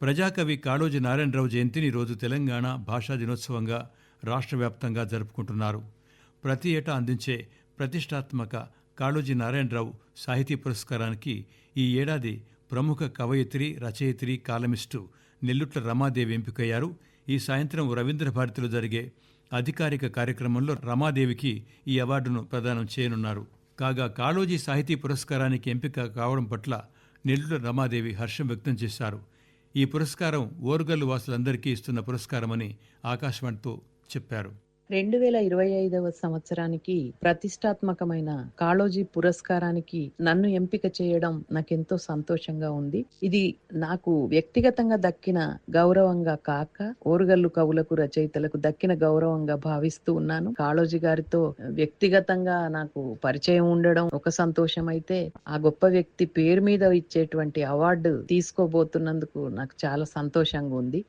ప్రజాకవి కాళోజీ నారాయణరావు జయంతిని రోజు తెలంగాణ భాషా దినోత్సవంగా రాష్ట్ర వ్యాప్తంగా జరుపుకుంటున్నారు. ప్రతి ఏటా అందించే ప్రతిష్టాత్మక కాళోజీ నారాయణరావు సాహితీ పురస్కారానికి ఈ ఏడాది ప్రముఖ కవయిత్రి రచయిత్రి కాలమిస్టు నెల్లుట్ల రమాదేవి ఎంపికయ్యారు. ఈ సాయంత్రం రవీంద్ర భారతిలో జరిగే అధికారిక కార్యక్రమంలో రమాదేవికి ఈ అవార్డును ప్రదానం చేయనున్నారు. కాగా కాళోజీ సాహితీ పురస్కారానికి ఎంపిక కావడం పట్ల నెల్లుట్ల రమాదేవి హర్షం వ్యక్తం చేశారు. ఈ పురస్కారం ఓరుగల్లు వాసులందరికీ ఇస్తున్న పురస్కారమని ఆకాశవాణితో చెప్పారు. రెండు వేల ఇరవై ఐదవ సంవత్సరానికి ప్రతిష్టాత్మకమైన కాళోజీ పురస్కారానికి నన్ను ఎంపిక చేయడం నాకెంతో సంతోషంగా ఉంది. ఇది నాకు వ్యక్తిగతంగా దక్కిన గౌరవంగా కాక ఓరుగల్లు కవులకు రచయితలకు దక్కిన గౌరవంగా భావిస్తూ ఉన్నాను. కాళోజీ గారితో వ్యక్తిగతంగా నాకు పరిచయం ఉండడం ఒక సంతోషం అయితే ఆ గొప్ప వ్యక్తి పేరు మీద ఇచ్చేటువంటి అవార్డు తీసుకోబోతున్నందుకు నాకు చాలా సంతోషంగా ఉంది.